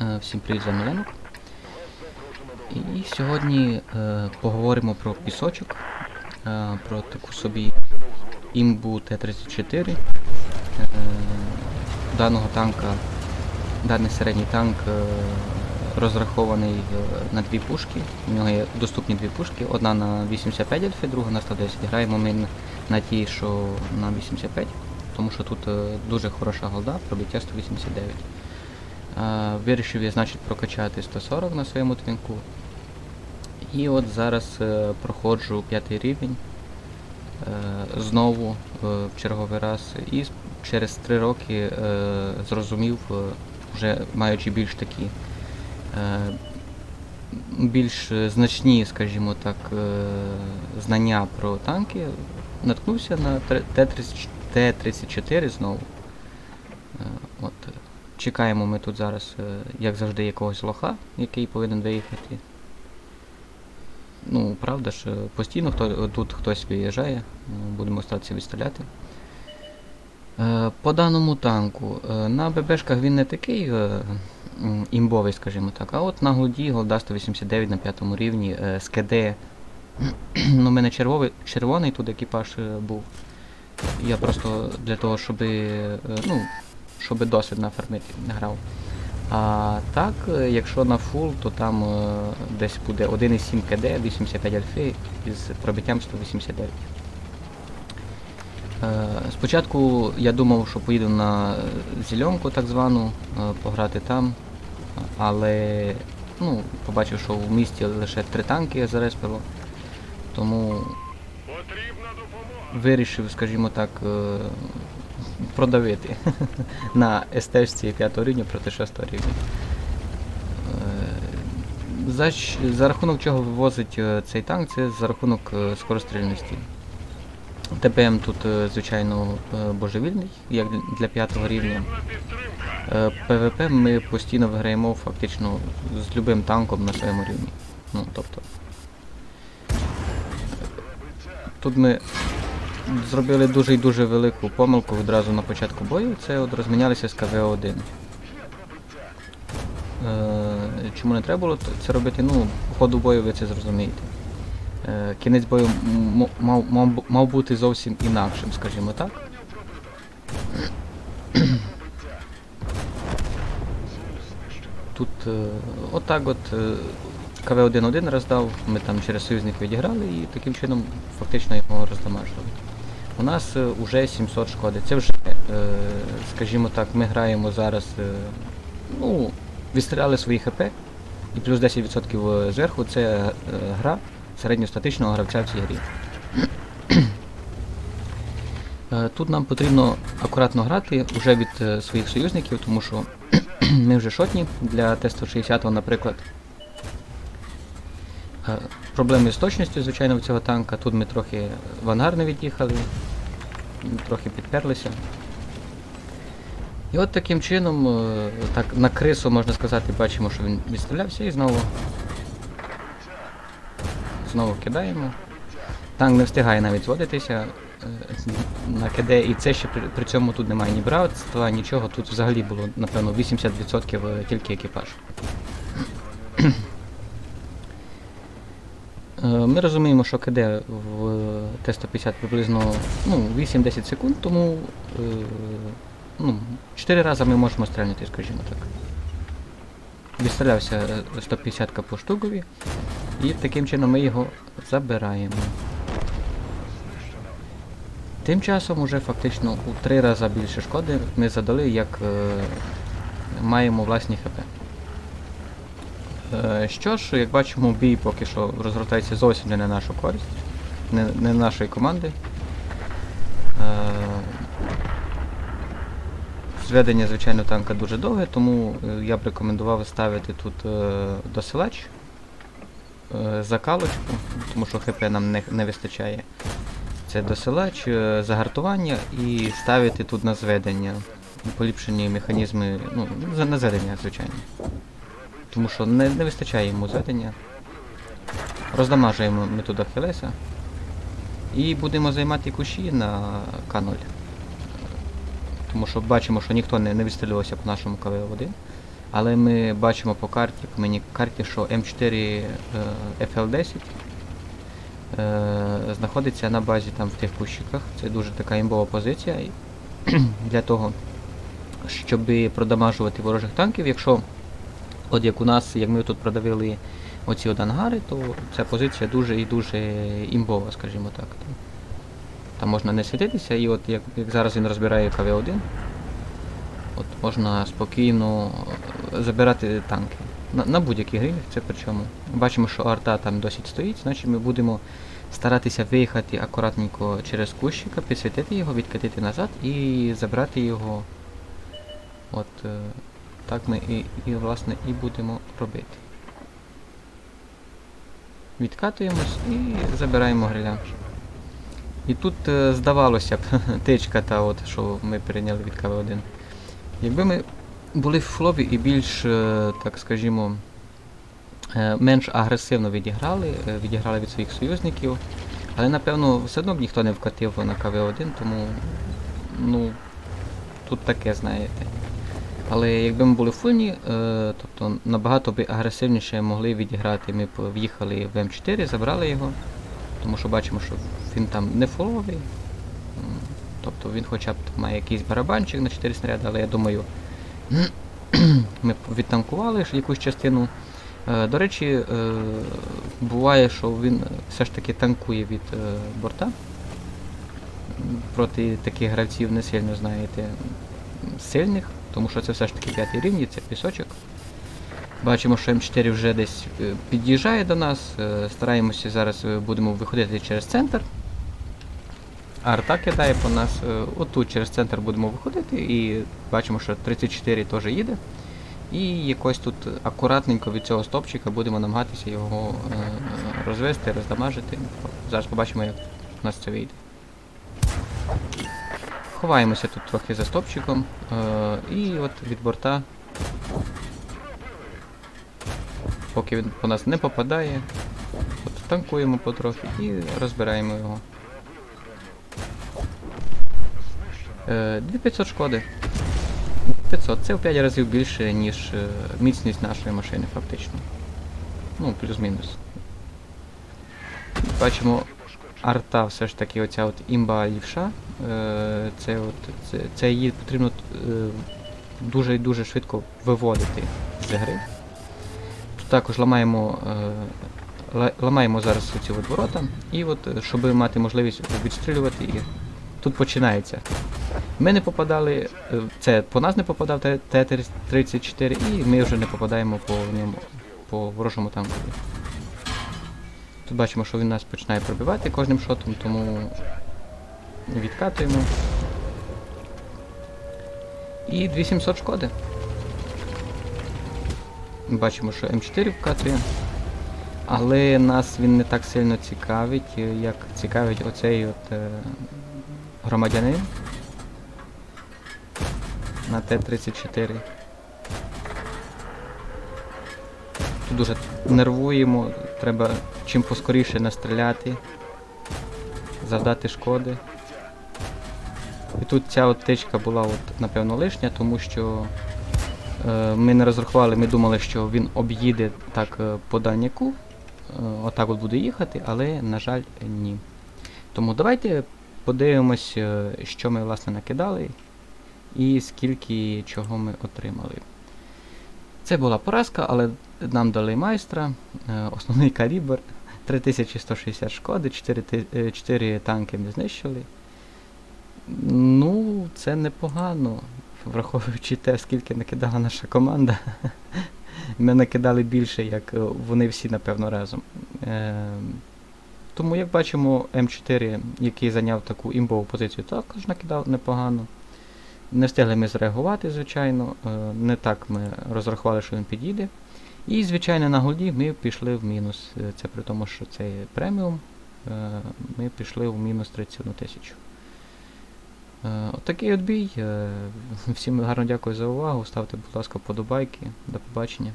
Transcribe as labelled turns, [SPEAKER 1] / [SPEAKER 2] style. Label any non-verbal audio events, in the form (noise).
[SPEAKER 1] Е, Всім привіт, з вами Ленок. І сьогодні е, поговоримо про пісочок, е, про таку собі імбу Т-34. Е, даного танка, даний середній танк е, розрахований е, на дві пушки. У нього є доступні дві пушки. Одна на 85 альфи, друга на 110. Граємо ми на- тій, що на 85, тому що тут е, дуже хороша голда, пробиття 189. Вирішив я, значить, прокачати 140 на своєму твінку. І от зараз е, проходжу п'ятий рівень. е, Знову е, в черговий раз. І через 3 роки зрозумів, вже маючи більш такі більш значні, скажімо так, знання про танки, наткнувся на Т-34 Т-34 знову. Е, е, Чекаємо ми тут зараз, е, як завжди, якогось лоха, який повинен виїхати. Ну, правда ж, е, постійно хто, тут хтось виїжджає, е, будемо старатися відстріляти. Е, По даному танку, е, на ББшках він не такий е, імбовий, скажімо так, а от на голді голда 189 на п'ятому рівні, е, з КД. (clears throat) ну, у мене червовий, червоний тут екіпаж е, був. Я просто для того, щоб, ну, щоб досвід нафармити грав. А так, е, якщо на фул, то там е, десь буде 1,7 КД, 85 альфи із пробиттям 189. Е, Спочатку я думав, що поїду на зеленку так звану, пограти там, але ну, побачив, що в місті лише три танки зареспило, тому вирішив, скажімо так, продавити (laughs) на СТ-шці 5 рівня проти 6 рівня. Е, За, за рахунок чого вивозить е, цей танк, це за рахунок е, скорострільності. ТПМ тут, звичайно, божевільний, як для 5 рівня. ПВП ми постійно виграємо фактично з любим танком на своєму рівні. Ну, тобто. Тут ми зробили дуже і дуже велику помилку відразу на початку бою. Це от розмінялися з КВ-1. Е, чому не треба було це робити? Ну, по ходу бою ви це зрозумієте. Е, кінець бою мав, мав, мав бути зовсім інакшим, скажімо так. (clears throat) Тут е, отак от е, КВ-1 один роздав, ми там через союзник відіграли і таким чином фактично його роздамажили. У нас е, уже 700 шкоди. Це вже, е, скажімо так, ми граємо зараз, е, ну, відстріляли свої ХП і плюс 10% зверху це е, гра середньостатичного гравця в цій грі. Е, Тут нам потрібно акуратно грати вже від е, своїх союзників, тому що ми вже шотні для тесту 60 наприклад. Е, Проблеми з точністю, звичайно, в цього танка. Тут ми трохи в ангар не від'їхали, трохи підперлися. І от таким чином, е, так на крису, можна сказати, бачимо, що він відстрілявся і знову. Знову кидаємо. Танк не встигає навіть зводитися е, на КД, і це ще при, при цьому тут немає ні братства, нічого. Тут взагалі було, напевно, 80% тільки екіпаж. Е, Ми розуміємо, що КД в Т-150 приблизно ну, 8-10 секунд, тому е, ну, 4 рази ми можемо стрельнути, скажімо так. Відстрілявся е, 150 по штукові, і таким чином ми його забираємо. Тим часом уже фактично у 3 рази більше шкоди ми задали, як е, маємо власні ХП. Е, Що ж, як бачимо, бій поки що розгортається зовсім не на нашу користь, не, не нашої команди. Е, Зведення, звичайно, танка дуже довге, тому е, я б рекомендував ставити тут досилач, закалочку, тому що ХП нам не, не вистачає. Це досилач, загартування і ставити тут на зведення. Поліпшені механізми, ну, на зведення, звичайно. Тому що не, не вистачає йому зведення. Роздамажуємо ми тут Ахілеса. І будемо займати кущі на К0. Тому що бачимо, що ніхто не, не відстрілювався по нашому КВ-1. Але ми бачимо по карті, по мені карті, що М4 е, FL10 е, знаходиться на базі там в тих кущиках. Це дуже така імбова позиція. (clears throat) Для того, щоб продамажувати ворожих танків, якщо от як у нас, як ми тут продавили оці от ангари, то ця позиція дуже і дуже імбова, скажімо так. Там, можна не світитися, і от як, як зараз він розбирає КВ-1, от можна спокійно забирати танки. На, на будь-який гриль, це причому. Бачимо, що арта там досить стоїть, значить ми будемо старатися виїхати акуратненько через кущика, підсвітити його, відкатити назад і забрати його. От е, так ми і, і власне і будемо робити. Відкатуємось і забираємо гриля. І тут е, здавалося б, (laughs) тичка та от, що ми перейняли від КВ-1. Якби ми були в флові і більш, е, так скажімо, е, менш агресивно відіграли, відіграли від своїх союзників, але напевно все одно б ніхто не вкатив на КВ-1, тому ну, тут таке, знаєте. Але якби ми були фульні, е, тобто набагато б агресивніше могли відіграти. Ми в'їхали в М4, забрали його, тому що бачимо, що він там не фуловий. Тобто він хоча б має якийсь барабанчик на 4 снаряди, але я думаю, (clears throat) ми відтанкували якусь частину. Е, До речі, е, буває, що він все ж таки танкує від борта. Проти таких гравців не сильно, знаєте, сильних, тому що це все ж таки п'ятий рівні, це пісочок. Бачимо, що М4 вже десь е, під'їжджає до нас. е, Стараємося зараз е, будемо виходити через центр. Арта кидає по нас. Отут через центр будемо виходити і бачимо, що 34 теж їде. І якось тут акуратненько від цього стопчика будемо намагатися його розвести, роздамажити. Зараз побачимо, як у нас це вийде. Ховаємося тут трохи за стопчиком. Е, і от від борта. Поки він по нас не попадає. От танкуємо потрохи і розбираємо його. Е, 2500 шкоди. 500. Це в 5 разів більше, ніж е, міцність нашої машини, фактично. Ну, плюс-мінус. Бачимо, арта все ж таки оця от імба лівша. Е, це, от, це, це її потрібно е, дуже і дуже швидко виводити з гри. Тут також ламаємо, е, ламаємо зараз ці от ворота, і от, щоб мати можливість відстрілювати їх. Тут починається. Ми не попадали, це по нас не попадав Т- Т-34, і ми вже не попадаємо по ньому, по ворожому танку. Тут бачимо, що він нас починає пробивати кожним шотом, тому відкатуємо. І 2700 шкоди. Бачимо, що М4 вкатує. Але нас він не так сильно цікавить, е, як цікавить оцей от е, громадянин на Т-34. Тут дуже нервуємо, треба чим поскоріше настріляти, завдати шкоди. І тут ця от тичка була от, напевно лишня, тому що е, ми не розрахували, ми думали, що він об'їде так е, по даняку, е, отак от буде їхати, але, на жаль, ні. Тому давайте подивимось, е, що ми власне накидали і скільки чого ми отримали. Це була поразка, але нам дали майстра, е, основний калібр, 3160 шкоди, 4, е, 4 танки ми знищили. Ну, це непогано, враховуючи те, скільки накидала наша команда. Ми накидали більше, як е, вони всі, напевно, разом. Е, тому, як бачимо, М4, який зайняв таку імбову позицію, також накидав непогано. Не встигли ми зреагувати, звичайно. е, Не так ми розрахували, що він підійде. І, звичайно, на голді ми пішли в мінус. Е, Це при тому, що це преміум. е, Ми пішли в мінус 31 тисячу. Отакий от бій. Всім гарно дякую за увагу. Ставте, будь ласка, вподобайки. До побачення.